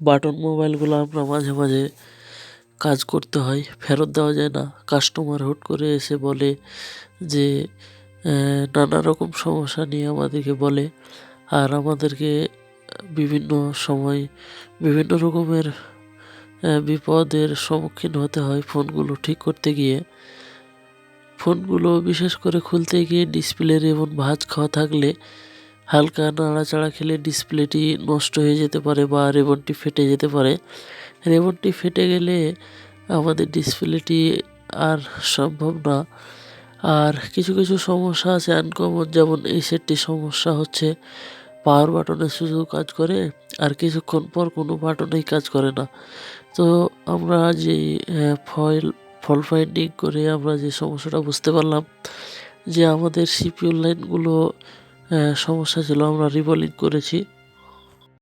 Button মোবাইলগুলো আমরা মাঝে মাঝে কাজ করতে হয়। ফেরত দেওয়া যায় না। কাস্টমার হুট করে এসে বলে যে নানা রকম সমস্যা নিয়ে আমাদেরকে বলে। আর আমাদেরকে বিভিন্ন সময় বিভিন্ন রকমের বিপদের সম্মুখীন হতে হয় ফোনগুলো ঠিক করতে গিয়ে। ফোনগুলো বিশেষ করে খুলতে গিয়ে ডিসপ্লের এমন ভাঁজ খাওয়া থাকলে হালকা নাড়াচাড়া খেলে ডিসপ্লেটি নষ্ট হয়ে যেতে পারে বা রেবনটি ফেটে যেতে পারে। রেবনটি ফেটে গেলে আমাদের ডিসপ্লেটি আর সম্ভব না। আর কিছু কিছু সমস্যা আছে আনকমন যেমন এই সেটটি সমস্যা হচ্ছে পাওয়ার বাটনে শুধু কাজ করে আর কিছুক্ষণ পর কোনো বাটনেই কাজ করে না। তো আমরা যে ফয়েল ফল ফাইন্ডিং করে আমরা যে সমস্যাটা বুঝতে পারলাম যে আমাদের সিপিউ লাইনগুলো সমস্যা ছিল আমরা রিবলিং করেছি।